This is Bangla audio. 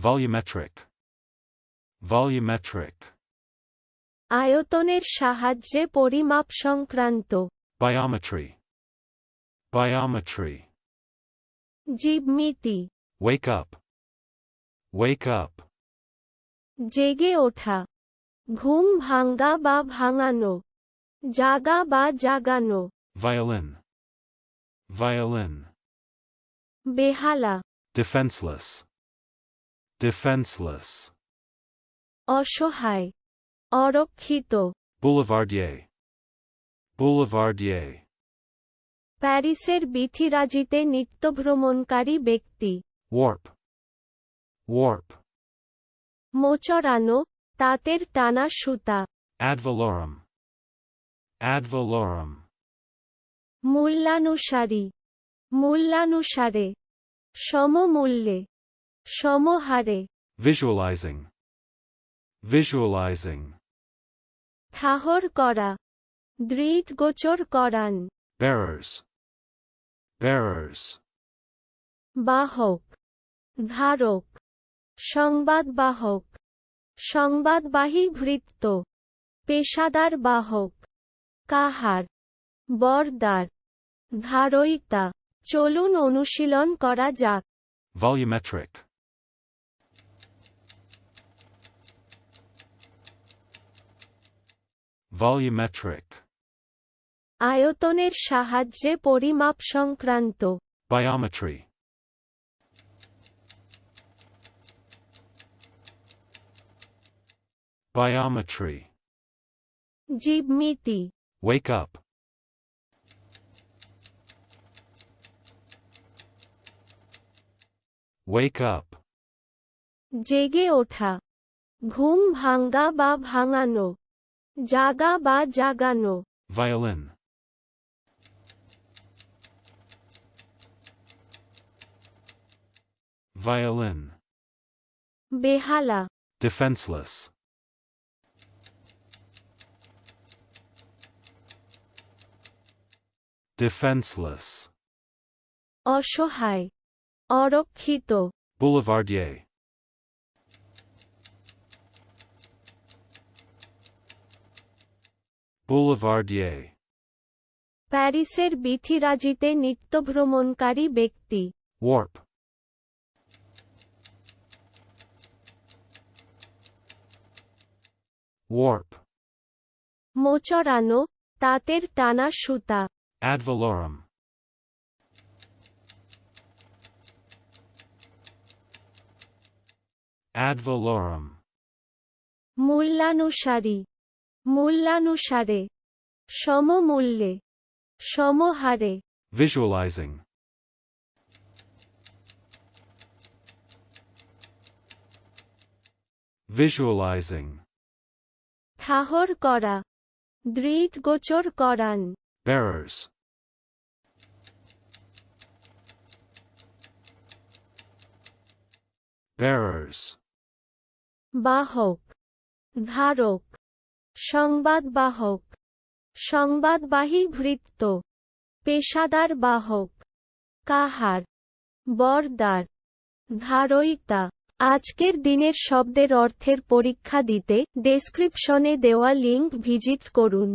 Volumetric. Volumetric. আয়তনের সাহায্যে পরিমাপ সংক্রান্ত Biometry. Biometry. জীবমিতি Wake up. Wake up. জেগে ওঠা ঘুম ভাঙ্গা বা ভাঙানো জাগা বা জাগানো Violin. Violin. বেহালা Defenseless. Defenseless. অসহায় অরক্ষিত Boulevardier. Boulevardier. প্যারিসের বিথিরাজিতে নিত্যভ্রমণকারী ব্যক্তি Warp. Warp. মোচড়ানো তাঁতের টানা সুতা Ad valorem. Ad valorem. মূল্যানুসারী মূল্যানুসারে সমমূল্যে সমহারে Visualizing. Visualizing. ঠাহর করা দৃঢ়গোচর করান Bearers. Bearers. বাহক ধারক সংবাদবাহক সংবাদবাহী ভৃত্য পেশাদার বাহক কাহার বরদার ধারয়িতা চলুন অনুশীলন করা যাক Volumetric. Volumetric. আয়তনের সাহায্যে পরিমাপ সংক্রান্ত Biometry. Biometry. জীবমিতি Wake up. Wake up. জেগে ওঠা ঘুম ভাঙ্গা বা ভাঙানো জাগা বা জাগানো Violin. Violin. বেহালা Defenseless. Defenseless. অসহায় অরক্ষিত Boulevardier. Boulevardier. প্যারিসের বিথিরাজিতে নিত্যভ্রমণকারী ব্যক্তি Warp. Warp. মোচড়ানো তাঁতের টানা সুতা Ad valorem. Ad valorem. মূল্যানুসারী মূল্যানুসারে সমমূল্যে সমহারে ভিজুয়ালাইজিং ভিজুয়ালাইজিং ঠাহর করা দৃঢ় গোচর করান Bearers. Bearers. Bahok. Dharok. সংবাদবাহক সংবাদবাহী ভৃত্য। পেশাদার বাহক। কাহার। বরদার। ধারয়িতা। আজকের দিনের শব্দের অর্থের পরীক্ষা দিতে ডেসক্রিপশনে দেওয়া লিঙ্ক ভিজিট করুন।